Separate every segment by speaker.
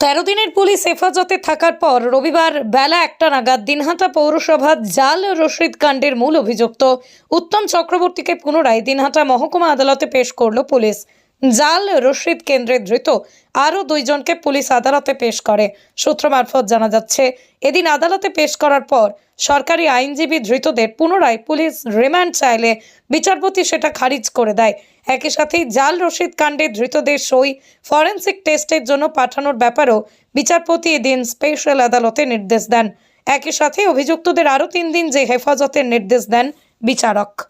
Speaker 1: তেরো দিনের পুলিশ হেফাজতে থাকার পর রবিবার বেলা একটা নাগাদ দিনহাটা পৌরসভার জাল রশিদ কাণ্ডের মূল অভিযুক্ত উত্তম চক্রবর্তীকে পুনরায় দিনহাটা মহকুমা আদালতে পেশ করল পুলিশ। জাল রশিদ কেন্দ্রে ধৃত। আরও দুইজনকে পুলিশ আদালতে পেশ করে। সূত্র মারফত জানা যাচ্ছে, এদিন আদালতে পেশ করার পর সরকারি আইনজীবী ধৃতদের পুনরায় পুলিশ রিমান্ড চাইলে বিচারপতি সেটা খারিজ করে দেয়। একই সাথেই জাল রশিদ কাণ্ডে ধৃতদের সই, ফরেন্সিক টেস্টের জন্য পাঠানোর ব্যাপারেও বিচারপতি এদিন স্পেশাল আদালতে নির্দেশ দেন। একই সাথে অভিযুক্তদের আরও তিন দিন যে হেফাজতের নির্দেশ দেন বিচারক।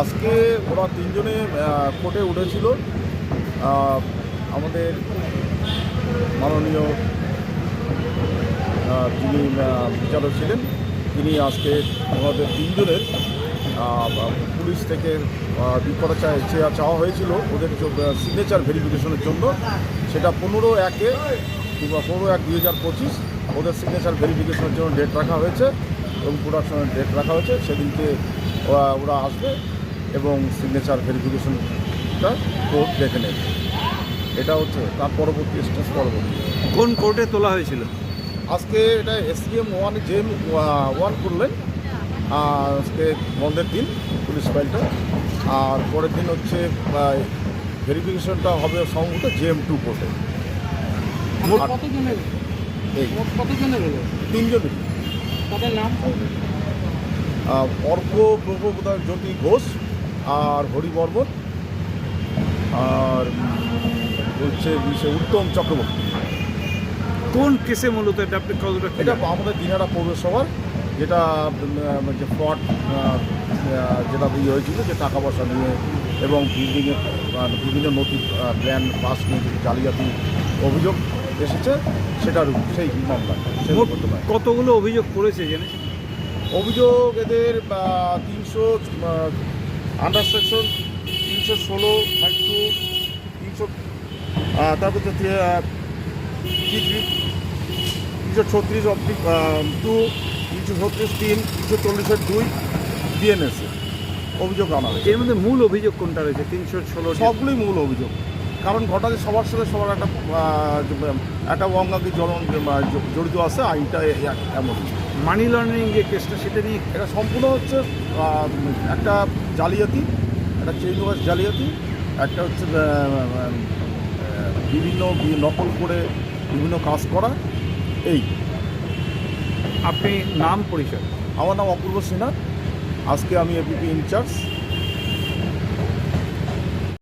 Speaker 2: আজকে ওরা তিনজনে কোর্টে উঠেছিল। আমাদের মাননীয় যিনি বিচারক ছিলেন, তিনি আজকে আমাদের তিনজনের পুলিশ থেকে বিপদা চায় চাওয়া হয়েছিল ওদের সিগনেচার ভেরিফিকেশনের জন্য। সেটা পনেরো একে কিংবা পনেরো এক দুই হাজার পঁচিশ ওদের সিগনেচার ভেরিফিকেশনের জন্য ডেট রাখা হয়েছে এবং প্রোডাকশনের ডেট রাখা হয়েছে। সেদিনকে ওরা আসবে। এবং সিগনেচার ভেরিফিকেশনটা কোর্ট দেখে নেবে। এটা হচ্ছে তার পরবর্তী স্টেজ পরবর্তী।
Speaker 3: কোন কোর্টে তোলা হয়েছিল?
Speaker 2: আজকে এটা এসডিএম ওয়ান জে ওয়ান করলেন। আজকে বন্ধের দিন পুলিশ ফাইলটা আর পরের দিন হচ্ছে ভেরিফিকেশনটা হবে সম্ভবত জেএম টু কোর্টে
Speaker 4: তাদের নাম?
Speaker 2: আহ, অর্ক প্রভুদার জ্যোতি ঘোষ আর হরি বর্মন আর হচ্ছে উত্তম চক্রবর্তী।
Speaker 3: কোন কেসে মূলত এটা আপনি কতটা
Speaker 2: এটা আমাদের দিনারা পৌরসভার যেটা যে ফ্রড যেটা ইয়ে হয়েছিল যে টাকা পয়সা নিয়ে এবং বিল্ডিংয়ের বিভিন্ন নথি প্ল্যান পাস নিয়ে জালিয়াতি অভিযোগ এসেছে সেটার সেই মামলা।
Speaker 3: কতগুলো অভিযোগ করেছে জেনেছেন
Speaker 2: অভিযোগ এদের তিনশো আন্ডার সেকশন তিনশো ষোলো ফাইভ টু তিনশো তারপর তিনশো ছত্রিশ অব্দি টু তিনশো ছত্রিশ তিন তিনশো চল্লিশের দুই ডিএনএসে অভিযোগ আনা হয়েছে।
Speaker 3: এর মধ্যে মূল অভিযোগ কোনটা রয়েছে? তিনশো ষোলো
Speaker 2: সবগুলোই মূল অভিযোগ। কারণ ঘটনা সবার সাথে সবার একটা একটা অঙ্গাঙ্গি জড়ন জড়িত আছে আইনটা এমন।
Speaker 3: মানি লন্ডারিং যে কেসটা সেটা নিয়ে
Speaker 2: এটা সম্পূর্ণ হচ্ছে একটা জালিয়াতি একটা চেইন ওয়াশ জালিয়াতি একটা হচ্ছে বিভিন্ন নকল করে বিভিন্ন কাজ করা এই।
Speaker 3: আপনি নাম পরিচয়।
Speaker 2: আমার নাম অপূর্ব সিনহা আজকে আমি এপিপি ইনচার্জ